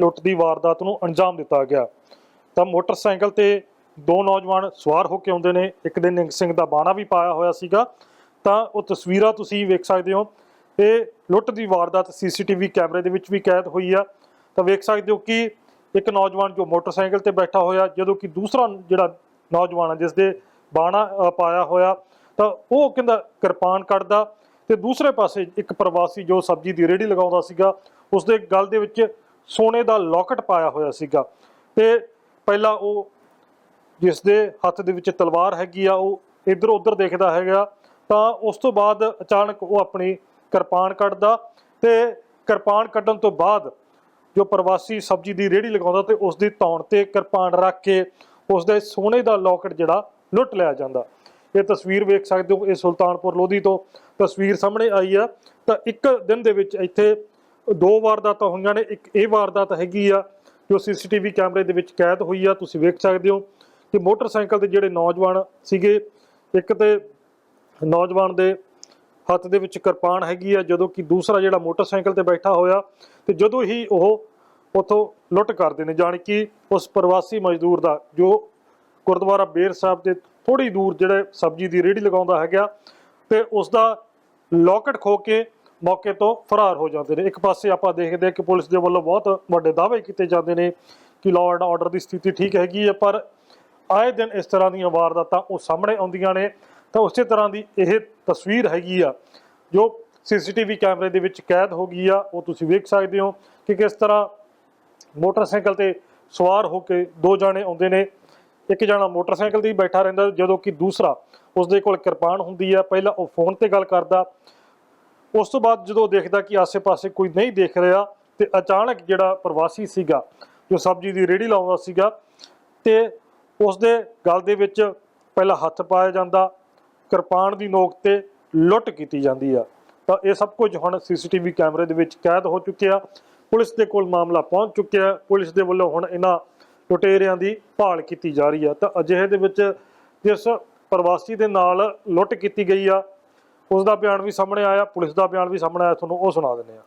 ਲੁੱਟ ਦੀ ਵਾਰਦਾਤ ਨੂੰ ਅੰਜਾਮ ਦਿੱਤਾ ਗਿਆ। ਤਾਂ ਮੋਟਰਸਾਈਕਲ ਤੇ ਦੋ ਨੌਜਵਾਨ ਸਵਾਰ ਹੋ ਕੇ ਆਉਂਦੇ ਨੇ। ਇੱਕ ਦੇ ਨਿੰਗ ਸਿੰਘ ਦਾ ਬਾਣਾ ਵੀ ਪਾਇਆ ਹੋਇਆ ਸੀਗਾ। ਤਾਂ ਉਹ ਤਸਵੀਰਾਂ ਤੁਸੀਂ ਵੇਖ ਸਕਦੇ ਹੋ। ਇਹ ਲੁੱਟ ਦੀ ਵਾਰਦਾਤ ਸੀਸੀਟੀਵੀ ਕੈਮਰੇ ਦੇ ਵਿੱਚ ਵੀ ਕੈਦ ਹੋਈ ਆ। ਤਾਂ ਵੇਖ ਸਕਦੇ ਹੋ ਕਿ ਇੱਕ ਨੌਜਵਾਨ ਜੋ ਮੋਟਰਸਾਈਕਲ ਤੇ ਬੈਠਾ ਹੋਇਆ, ਜਦੋਂ ਕਿ ਦੂਸਰਾ ਜਿਹੜਾ ਨੌਜਵਾਨ ਹੈ ਜਿਸ ਦੇ ਬਾਣਾ ਪਾਇਆ ਹੋਇਆ, ਤਾਂ ਉਹ ਕਹਿੰਦਾ ਕਿਰਪਾਨ ਕੱਢਦਾ ਤੇ ਦੂਸਰੇ ਪਾਸੇ ਇੱਕ ਪ੍ਰਵਾਸੀ ਜੋ ਸਬਜ਼ੀ ਦੀ ਰੇਹੜੀ ਲਗਾਉਂਦਾ ਸੀਗਾ ਉਸ ਦੇ ਗਲ ਦੇ ਵਿੱਚ ਸੋਨੇ ਦਾ ਲੋਕਟ ਪਾਇਆ ਹੋਇਆ ਸੀਗਾ। ਤੇ ਪਹਿਲਾਂ ਉਹ ਜਿਸ ਦੇ ਹੱਥ ਦੇ ਵਿੱਚ ਤਲਵਾਰ ਹੈਗੀ ਆ, ਉਹ ਇੱਧਰ ਉੱਧਰ ਦੇਖਦਾ ਹੈਗਾ, ਤਾਂ ਉਸ ਤੋਂ ਬਾਅਦ ਅਚਾਨਕ ਉਹ ਆਪਣੀ ਕਿਰਪਾਨ ਕੱਢਦਾ ਤੇ ਕਿਰਪਾਨ ਕੱਢਣ ਤੋਂ ਬਾਅਦ ਜੋ ਪ੍ਰਵਾਸੀ ਸਬਜ਼ੀ ਦੀ ਰੇਹੜੀ ਲਗਾਉਂਦਾ ਤੇ ਉਸ ਦੀ ਧੌਣ ਤੇ ਕਿਰਪਾਨ ਰੱਖ ਕੇ ਉਸ ਦੇ ਸੋਨੇ ਦਾ ਲੋਕਟ ਜਿਹੜਾ ਲੁੱਟ ਲਿਆ ਜਾਂਦਾ। ਇਹ ਤਸਵੀਰ ਵੇਖ ਸਕਦੇ ਹੋ, ਇਹ ਸੁਲਤਾਨਪੁਰ ਲੋਧੀ ਤੋਂ ਤਸਵੀਰ ਸਾਹਮਣੇ ਆਈ ਆ। ਤਾਂ ਇੱਕ ਦਿਨ ਦੇ ਵਿੱਚ ਇੱਥੇ ਦੋ ਵਾਰਦਾਤਾਂ ਹੋਈਆਂ ਨੇ, ਇੱਕ ਇਹ ਵਾਰਦਾਤ ਹੈਗੀ ਆ ਜੋ ਸੀਸੀਟੀਵੀ ਕੈਮਰੇ ਦੇ ਵਿੱਚ ਕੈਦ ਹੋਈ ਆ, ਤੁਸੀਂ ਵੇਖ ਸਕਦੇ ਹੋ ਕਿ ਮੋਟਰਸਾਈਕਲ ਤੇ ਜਿਹੜੇ ਨੌਜਵਾਨ ਸੀਗੇ, ਇੱਕ ਤੇ ਨੌਜਵਾਨ ਦੇ ਹੱਥ ਦੇ ਵਿੱਚ ਕਿਰਪਾਨ ਹੈਗੀ ਆ, ਜਦੋਂ ਕਿ ਦੂਸਰਾ ਜਿਹੜਾ ਮੋਟਰਸਾਈਕਲ ਤੇ ਬੈਠਾ ਹੋਇਆ ਤੇ ਜਦੋਂ ਹੀ ਉਹ ਉਥੋਂ ਲੁੱਟ ਕਰਦੇ ਨੇ, ਜਾਣੀ ਕਿ ਉਸ ਪ੍ਰਵਾਸੀ ਮਜ਼ਦੂਰ ਦਾ, ਜੋ ਗੁਰਦੁਆਰਾ ਬੇਰ ਸਾਹਿਬ ਦੇ ਥੋੜੀ ਦੂਰ ਜਿਹੜੇ ਸਬਜ਼ੀ ਦੀ ਰੇਹੜੀ ਲਗਾਉਂਦਾ ਹੈਗਾ ਤੇ ਉਸ ਦਾ ਲੋਕਟ ਖੋ ਕੇ ਮੌਕੇ ਤੋਂ ਫਰਾਰ ਹੋ ਜਾਂਦੇ ਨੇ। ਇੱਕ ਪਾਸੇ ਆਪਾਂ ਦੇਖਦੇ ਹਾਂ ਕਿ ਪੁਲਿਸ ਦੇ ਵੱਲੋਂ ਬਹੁਤ ਵੱਡੇ ਦਾਅਵੇ ਕੀਤੇ ਜਾਂਦੇ ਨੇ ਕਿ ਲਾਅ ਐਂਡ ਆਰਡਰ ਦੀ ਸਥਿਤੀ ਠੀਕ ਹੈਗੀ ਹੈ, ਪਰ ਆਏ ਦਿਨ ਇਸ ਤਰ੍ਹਾਂ ਦੀਆਂ ਵਾਰਦਾਤਾਂ ਉਹ ਸਾਹਮਣੇ ਆਉਂਦੀਆਂ ਨੇ। ਤਾਂ ਉਸੇ ਤਰ੍ਹਾਂ ਦੀ ਇਹ ਤਸਵੀਰ ਹੈਗੀ ਆ, ਜੋ ਸੀਸੀਟੀਵੀ ਕੈਮਰੇ ਦੇ ਵਿੱਚ ਕੈਦ ਹੋ ਗਈ ਆ, ਉਹ ਤੁਸੀਂ ਵੇਖ ਸਕਦੇ ਹੋ ਕਿ ਕਿਸ ਤਰ੍ਹਾਂ ਮੋਟਰਸਾਈਕਲ ਤੇ ਸਵਾਰ ਹੋ ਕੇ ਦੋ ਜਾਣੇ ਆਉਂਦੇ ਨੇ। ਇੱਕ ਜਣਾ ਮੋਟਰਸਾਈਕਲ ਤੇ ਹੀ ਬੈਠਾ ਰਹਿੰਦਾ, ਜਦੋਂ ਕਿ ਦੂਸਰਾ ਉਸਦੇ ਕੋਲ ਕਿਰਪਾਨ ਹੁੰਦੀ ਆ। ਪਹਿਲਾਂ ਉਹ ਫੋਨ ਤੇ ਗੱਲ ਕਰਦਾ ਉਸ ਤੋਂ ਬਾਅਦ ਜਦੋਂ ਦੇਖਦਾ ਕਿ ਆਸੇ-ਪਾਸੇ ਕੋਈ ਨਹੀਂ ਦੇਖ ਰਿਹਾ ਤੇ ਅਚਾਨਕ ਜਿਹੜਾ ਪ੍ਰਵਾਸੀ ਸੀਗਾ, ਜੋ ਸਬਜ਼ੀ ਦੀ ਰੇਹੜੀ ਲਾਉਂਦਾ ਸੀਗਾ ਤੇ ਉਸ ਦੇ ਗਲ ਦੇ ਵਿੱਚ ਪਹਿਲਾਂ ਹੱਥ ਪਾਇਆ ਜਾਂਦਾ, ਕਿਰਪਾਨ ਦੀ ਨੋਕ ਤੇ ਲੁੱਟ ਕੀਤੀ ਜਾਂਦੀ ਆ। ਤਾਂ ਇਹ ਸਭ ਕੁਝ ਹੁਣ ਸੀਸੀਟੀਵੀ ਕੈਮਰੇ ਦੇ ਵਿੱਚ ਕੈਦ ਹੋ ਚੁੱਕਿਆ, ਪੁਲਿਸ ਦੇ ਕੋਲ ਮਾਮਲਾ ਪਹੁੰਚ ਚੁੱਕਿਆ, ਪੁਲਿਸ ਦੇ ਵੱਲੋਂ ਹੁਣ ਇਹਨਾਂ ਲੁਟੇਰਿਆਂ ਦੀ ਭਾਲ ਕੀਤੀ ਜਾ ਰਹੀ ਆ। ਤਾਂ ਅਜਿਹੇ ਦੇ ਵਿੱਚ ਜਿਸ ਪ੍ਰਵਾਸੀ ਦੇ ਨਾਲ ਲੁੱਟ ਕੀਤੀ ਗਈ ਆ ਉਸ ਦਾ ਬਿਆਨ ਵੀ ਸਾਹਮਣੇ ਆਇਆ ਪੁਲਿਸ ਦਾ ਬਿਆਨ ਵੀ ਸਾਹਮਣੇ ਆਇਆ ਤੁਹਾਨੂੰ ਉਹ ਸੁਣਾ ਦਿੰਦੇ ਆ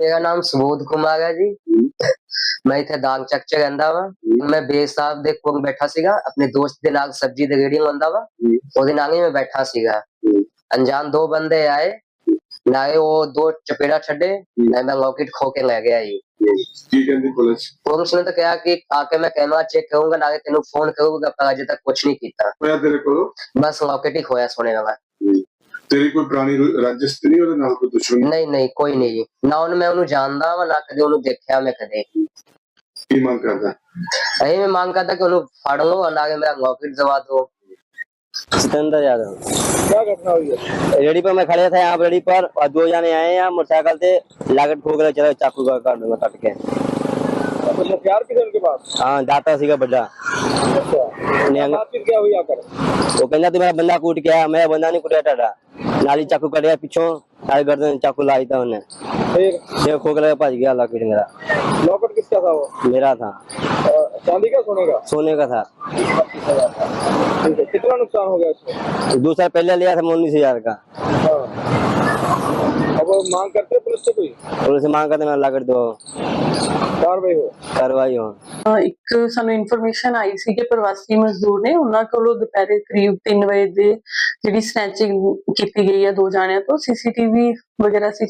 ਮੇਰਾ ਨਾਮ ਸੁਬੋਧ ਕੁਮਾਰ ਹੈ ਜੀ। ਮੈਂ ਇੱਥੇ ਦਾਗ ਚੱਕ ਚ ਰਹਿੰਦਾ ਵਾ। ਮੈਂ ਬੇ ਸਾਹਿਬ ਦੇ ਕੋਲ ਬੈਠਾ ਸੀਗਾ ਆਪਣੇ ਦੋਸਤ ਦੇ ਨਾਲ ਸਬਜ਼ੀ ਦੀ ਰੇੜੀ ਲਾਉਂਦਾ ਵਾ। ਉਹਦੇ ਨਾਲ ਹੀ ਮੈਂ ਬੈਠਾ ਸੀਗਾ। ਅਣਜਾਣ ਦੋ ਬੰਦੇ ਆਏ। ਨਾਲੇ ਉਹ ਦੋ ਚਪੇੜਾ ਛੱਡੇ ਨਾਲੇ ਮੈਂ ਲੌਕੇਟ ਖੋ ਕੇ ਲੈ ਗਿਆ ਜੀ। ਕੀ ਕਹਿੰਦੀ ਪੁਲਿਸ? ਪੁਲਿਸ ਨੇ ਤਾਂ ਕਿਹਾ ਕਿ ਆ ਕੇ ਮੈਂ ਕੈਮਰਾ ਚੈੱਕ ਕਰੂੰਗਾ ਨਾਲੇ ਤੈਨੂੰ ਫੋਨ ਕਰੂੰਗਾ ਪਰ ਅਜੇ ਤੱਕ ਕੁਝ ਨਹੀਂ ਕੀਤਾ। ਹੋਇਆ ਤੇਰੇ ਕੋਲ? ਬਸ ਲੌਕੇਟ ਹੀ ਖੋਇਆ ਸੋਨੇ ਵਾਲਾ ਤੇਰੀ ਕੋਈ ਪੁਰਾਣੀ ਰਾਜਸਥ ਉਹਦੇ ਨਾਲ ਕੋਈ ਦੁਸ਼ਮਣੀ? ਨਹੀਂ ਨਹੀਂ ਕੋਈ ਨਹੀਂ ਨਾ ਉਹਨੂੰ ਮੈਂ ਉਹਨੂੰ ਜਾਣਦਾ ਵਾ ਨਾ ਕਦੇ ਉਹਨੂੰ ਦੇਖਿਆ ਮੈਂ ਕਦੇ। ਕੀ ਮੰਗ ਕਰਦਾ? ਇਹ ਮੰਗ ਕਰਦਾ ਕਿ ਉਹਨੂੰ ਫੜ ਲਓ ਨਾਲੇ ਮੇਰਾ ਲੋਕੇਟ ਜ਼ਵਾ ਦੋ। सतेंद्र यादव। क्या घटना हुई रेडी पर मैं खड़े था यहाँ रेडी पर और दो जाने आए यहाँ मोटरसाइकिल से लागट ठोक रहे चला चाकू का काट कट के। अच्छा, तो हथियार किधर उनके पास? हाँ दाता सीखा बड्डा। अच्छा, तो वो कहना तो मेरा बंदा कूट गया मेरा बंदा नहीं कूटा टाटा। नाली चाकू कट गया पीछे नाली गर्दन चाकू लाई था उन्हें फिर? देखो खोकर भज गया लॉकेट मेरा। लॉकेट किसका था वो? मेरा था। चांदी का सोने का? सोने का था। अच्छा, ठीक है कितना नुकसान हो गया इसमें दो साल पहले लिया था उन्नीस हजार का हाँ अब वो मांग करते हैं पुलिस से कोई और उसे मांग करते मैं लागत दो कार्रवाई हो कार्रवाई हो ਅਹ ਇੱਕ ਸਾਨੂੰ ਇਨਫੋਰਮੇਸ਼ਨ ਆਈ ਸੀ ਕਿ ਪ੍ਰਵਾਸੀ ਮਜ਼ਦੂਰ ਨੇ ਉਹਨਾਂ ਕੋਲੋਂ ਦੁਪਹਿਰੇ ਕਰੀਬ 3 ਵਜੇ ਦੇ ਜਿਹੜੀ ਸਨੈਚਿੰਗ ਕੀਤੀ ਗਈ ਹੈ ਦੋ ਜਾਣਿਆਂ ਤੋਂ ਸੀਸੀਟੀਵੀ ਵਗੈਰਾ ਸੀ